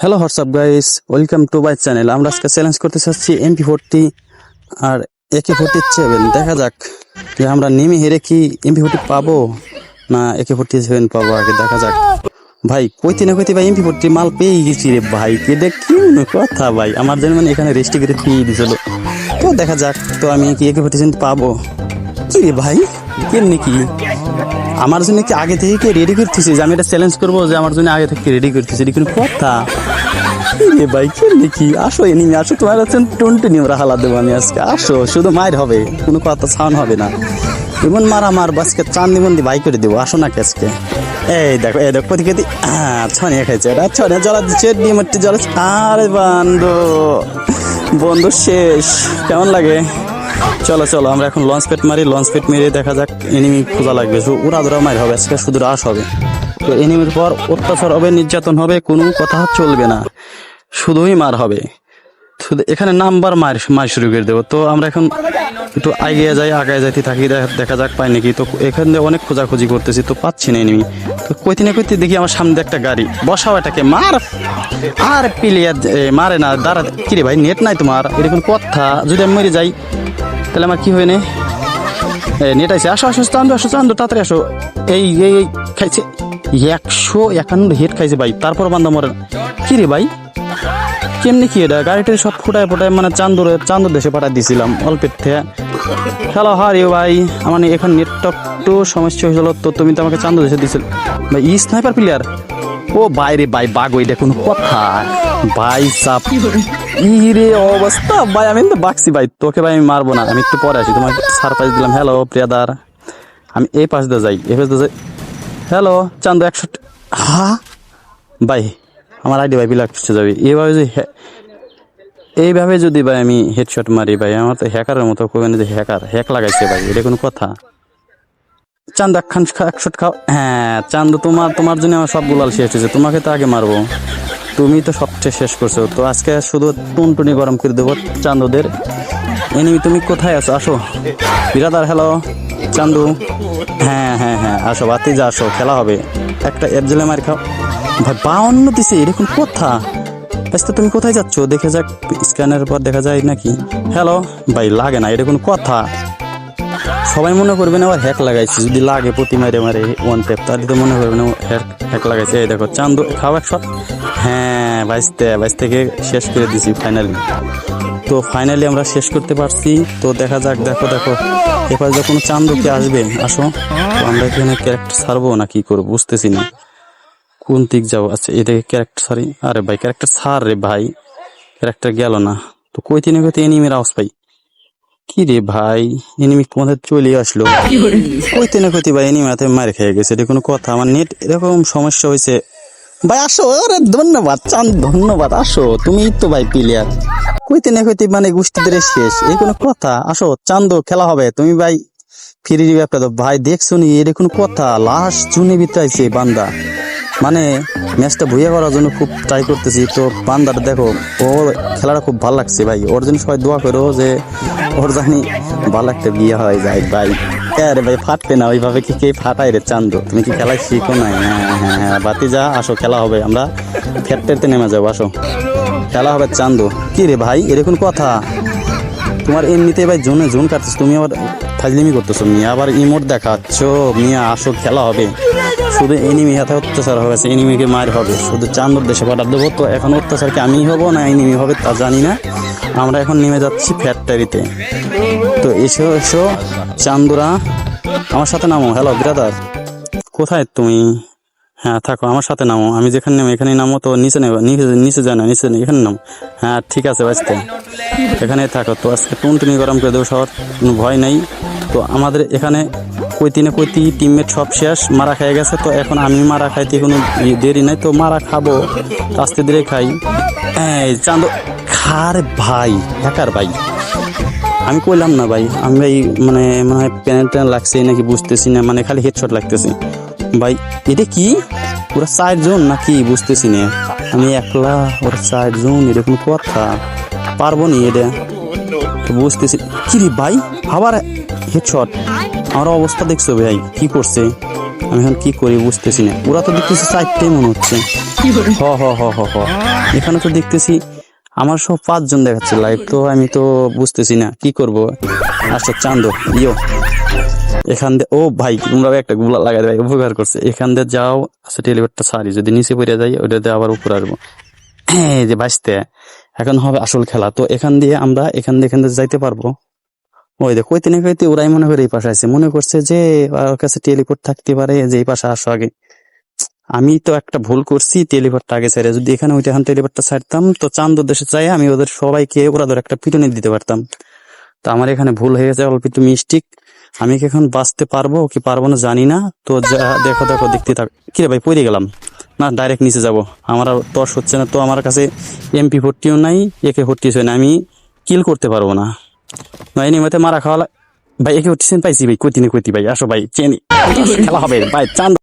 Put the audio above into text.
Hello WhatsApp guys welcome to my channel আমরা আজকে challenge করতে চাচ্ছি এমপি ফোরটি আর একে ফোরটি সেভেন দেখা যাক যে আমরা নেমে হেরে কি এমপি ফোরটি পাবো না একে ফোরটি সেভেন পাবো আগে, দেখা যাক। ভাই, কইতে না কইতে ভাই এমপি ফোরটি মাল পেয়ে গেছি রে ভাই। কেটে কি কথা ভাই। আমার জন্য মানে এখানে রেস্টি করে পেয়ে দিয়েছিল তো দেখা যাক, তো আমি কি একে ফোরটি সেভেন পাবো? কি রে ভাই? কেমনি কি? আমার জন্য কি আগে থেকে রেডি করতেছি যে আমি এটা চ্যালেঞ্জ করব যে আমার জন্য আগে থেকে রেডি করতেছি এটা কোনো কথা। রে ভাই, কেমনি কি? আসো এনিমি আসো তোমার হচ্ছে টোয়েন্টি নিয়ম হালা দেবো আমি আজকে। আসো, শুধু মায়ের হবে, কোনো কথা সাউন্ড হবে না। এমন মারা মার বাসকে চান দিবন দিয়ে বাই করে দেবো, আসো না আজকে? এই দেখো এই দেখো কোথি কোথি ছনিয়া খাইছে এটা, ছনিয়া জলা দিচ্ছে ডিমটি জলা আরে বন্ধু বন্ধু শেষ, কেমন লাগে? চলো চলো, আমরা এখন লঞ্চ পেট মারি লঞ্চ পেট মেরে দেখা যাক এনিমি খোঁজা লাগবে। ওরা ধরা মার হবে, আজকে শুধু রাস হবে। তো এনিমির পর অত্যাচার হবে, নির্যাতন হবে, কোনো কথা চলবে না। শুধুই মার হবে। শুধু এখানে নাম্বার মার মার শুরু করে দেবো। তো আমরা এখন একটু এগিয়ে যাই, আগায় যাইতে থাকি, দেখা যাক পাই নাকি। তো এখান দিয়ে অনেক খোঁজাখুঁজি করতেছি, তো পাচ্ছি না এনিমি তো কইতে না কইতে দেখি আমার সামনে একটা গাড়ি। বসাও এটাকে, মার! আর প্লেয়ার মারে না, দাঁড়া, কিরে ভাই নেট নাই তোমার, এরকম কথা। যদি আমি মরে যাই তাহলে আমার কি হয় না? নেট আছে আসো আসো, চান্দু আসো, চান্দু, তাড়াতাড়ি আসো। এই এই এই, খাইছে। একশো একান্ন হেড খাইছে ভাই। তারপর বান্দা মরে। কি রে ভাই? কেমনি কি এটা? গাড়িটার সব ফুটায় ফুটায় মানে চান্দুরে, চান্দুর দেশে পাঠাই দিয়েছিলাম অল্পের থেকে। হ্যালো হারিও ভাই। আমার এখন নেটওয়ার্ক একটু সমস্যা হয়েছিল তো তুমি তো আমাকে চান্দু দেশে দিছিল। ভাই, ই স্নাইপার প্লেয়ার ও বাইরে ভাই বাগ ওইটা কোনো কথা। ভাই সাপ। ইরে অবস্থা। ভাই আমি তো বাকছি ভাই। তোকে ভাই আমি মারবো না। আমি একটু পরে আসি। তোমাকে সারপ্রাইজ দিলাম। হ্যালো প্রিয়াদার আমি এই পাশ দিয়ে যাই। এই পাশ দিয়ে যাই। হ্যালো চান্দু একশো হা ভাই আমার আইডি ভাই বিলাক যাবে। এইভাবে যে হ্যাঁ- এইভাবে যদি ভাই আমি হেডশট মারি ভাই আমার তো হ্যাকারের মতো কোন যে হ্যাকার হ্যাক লাগাইছে ভাই। এটা কোনো কথা? চান্দ একখান একশট খাও। হ্যাঁ চান্দ তোমার তোমার জন্য আমার সব গুলাল শেষ হয়েছে। তোমাকে তো আগে মারবো। তুমি তো সবচেয়ে শেষ করছ। তো আজকে শুধু টুনটুনি গরম করে দেবো চান্দুদের। এনিমি, তুমি কোথায় আছো? আসো। বিরাদার হ্যালো চান্দু। হ্যাঁ হ্যাঁ হ্যাঁ আসো বাতি যা আসো, খেলা হবে। একটা এফজেলে মার খাও। ভাই, বাউন্ন দিছে, এরকম কথা? আচ্ছা তুমি কোথায় যাচ্ছ? দেখে যাক স্ক্যানের পর দেখা যায় নাকি। হ্যালো ভাই, লাগে না এটা কোনো কথা। সবাই মনে করবে না আবার হ্যাক লাগাইছি, যদি লাগে প্রতি মারে মারে ওয়ান ট্যাপ তাহলে তো মনে করবে না হ্যাক হ্যাক লাগাইছে। এই দেখো, চান্দু, খাও এক শট হ্যাঁ বাইশতে বাইশ থেকে শেষ করে দিছি ফাইনালি তো ফাইনালি আমরা শেষ করতে পারছি। তো দেখা যাক, দেখো দেখো। এবার যখন চান্দু কি আসবে, আসো। তো আমরা এখানে ক্যারেক্টার ছাড়বো না কি করব, বুঝতেছি না। কোন দিক যাব? আচ্ছা এদিকে ক্যারেক্টার সারি আরে ভাই ক্যারেক্টার সার রে ভাই। ক্যারেক্টার গেল না। তো কইতে না কইতে এনিমির আওয়াজ পাই। কি রে ভাই এনিমি তোমাদের চলে আসলো। কইতে না কইতে ভাই এনিমি হাতে মার খেয়ে গেছে এটা কোনো কথা? আমার নেট এরকম সমস্যা হয়েছে। ভাই আসো আরে ধন্যবাদ চান ধন্যবাদ আসো তুমি তো ভাই প্লেয়ার কইতে না কইতে মানে গোষ্ঠীদের শেষ এই কোনো কথা? আসো চান্দো খেলা হবে তুমি ভাই ফিরে দিবে একটা ভাই দেখছ নি এটা কোনো কথা? লাস্ট চুনে বিতাইছে বান্দা। মানে ম্যাচটা ভুইয়া করার জন্য খুব ট্রাই করতেছি। তো বান্দার দেখো ওর খেলাটা খুব ভালো লাগছে ভাই। ওর জন্য সবাই দোয়া করো যে ওর জানি ভালো একটা বিয়ে হয়ে যায় ভাই। আরে ভাই, ফাটবে না। ওইভাবে কি কে ফাটাই রে চান্দো? তুমি কি খেলায় শিখো নাই? হ্যাঁ হ্যাঁ হ্যাঁ বাতি যা আসো, খেলা হবে। আমরা ফ্যাক্টরিতে নেমে যাব আসো। খেলা হবে চান্দো। কি রে ভাই, এরকম কথা? তোমার এমনিতে ভাই জোনে জোন কাটতেছ, তুমি আবার ফাজলিমি করতেছো। মিয়া আবার ইমোট দেখাচ্ছ। মিয়া, আসো, খেলা হবে। শুধু এনিমি হাতে অত্যাচার হবে এনিমিকে মার হবে। শুধু চান্দর দেশে পাঠা দেবো। তো এখন অত্যাচার কি আমি হব না এনিমি হবে তা জানি না। আমরা এখন নেমে যাচ্ছি ফ্যাক্টরিতে তো এসো এসো, চান্দুরা, আমার সাথে নামো। হ্যালো ব্রাদার কোথায় তুমি? হ্যাঁ থাকো, আমার সাথে নামো। আমি যেখানে নেমো এখানে নামো। তো নিচে নেব, নিচে নিচে যায় না, নিচে এখানে নামো। হ্যাঁ ঠিক আছে, বাঁচতে। এখানে থাকো। তো আজকে টুনটুনি গরম করে দেবো সবার কোনো ভয় নেই। তো আমাদের এখানে কইতি না কইতি টিমমেট সব শেষ, মারা খেয়ে গেছে। তো এখন আমি মারা খাইতে কোনো দেরি নাই। তো মারা খাব, আস্তে ধীরে খাই। হ্যাঁ চান্দ খার ভাই ঢাকার ভাই। আমি কইলাম না ভাই আমি ভাই মানে মানে প্যানেল ট্যান লাগছে নাকি বুঝতেছি না মানে খালি হেডশট লাগতেছে। ভাই, এটা কি? ওরা সাইড জোন নাকি বুঝতেছি না। আমি একলা, ওরা সাইড জোন এরকম কথা। পারব নি এটা? তো বুঝতেছি। কি রে ভাই? আবার হেডশট। আমার অবস্থা দেখছ ভাই? কি করছে? আমি এখন কি করি বুঝতেছি না। ওরা তো দেখতেছি চারটেই মনে হচ্ছে। হ হ হ হ হ। এখানে তো দেখতেছি আমার সব পাঁচজন দেখাচ্ছে লাইভ তো আমি তো বুঝতেছি না। কি করব? আচ্ছা চান্দ ইয়ো। এখান দিয়ে ও ভাই, তোমরা একটা গুলা লাগাই ভাই উপকার করছে। এখান দিয়ে যাও আচ্ছা টেলিভারটা সারি যদি নিচে পড়ে যাই ওটা দিয়ে আবার উপরে আসব। এই যে বাঁচতে এখন হবে আসল খেলা। তো এখান দিয়ে আমরা এখান দিয়ে এখান দিয়ে যাইতে পারব। ওই দেখ কইতে না কইতে ওরাই মনে করে এই পাশে আছে। মনে করছে যে, ওর কাছে টেলিপোর্ট থাকতে পারে, যে এই পাশে আসো আগে। আমি তো একটা ভুল করছি টেলিপোর্টটা আগে ছেড়ে। যদি এখানে ওইটা এখন টেলিপোর্টটা ছাড়তাম, তো চান্দ দেশে চাই আমি ওদের সবাইকে, ওরা ধরে একটা পিটুনি দিতে পারতাম। তো আমার এখানে ভুল হয়ে গেছে, অল্প একটু মিস্টিক আমি কি এখন বাঁচতে পারব কি পারব না জানি না। তো দেখো দেখো, দেখতে থাক। কিরে ভাই পড়ে গেলাম? না ডাইরেক্ট নিচে যাব। আমার তস হচ্ছে না, তো আমার কাছে এমপি ফোরটিও নাই একে ফোরটিও না আমি কিল করতে পারব না। নয় নিমাতে মারা খাওয়া ভাই একে ফোরটি পাইছি ভাই, কইতি না কইতি ভাই। আসো ভাই, চেনি। খেলা হবে। ভাই, চান্দ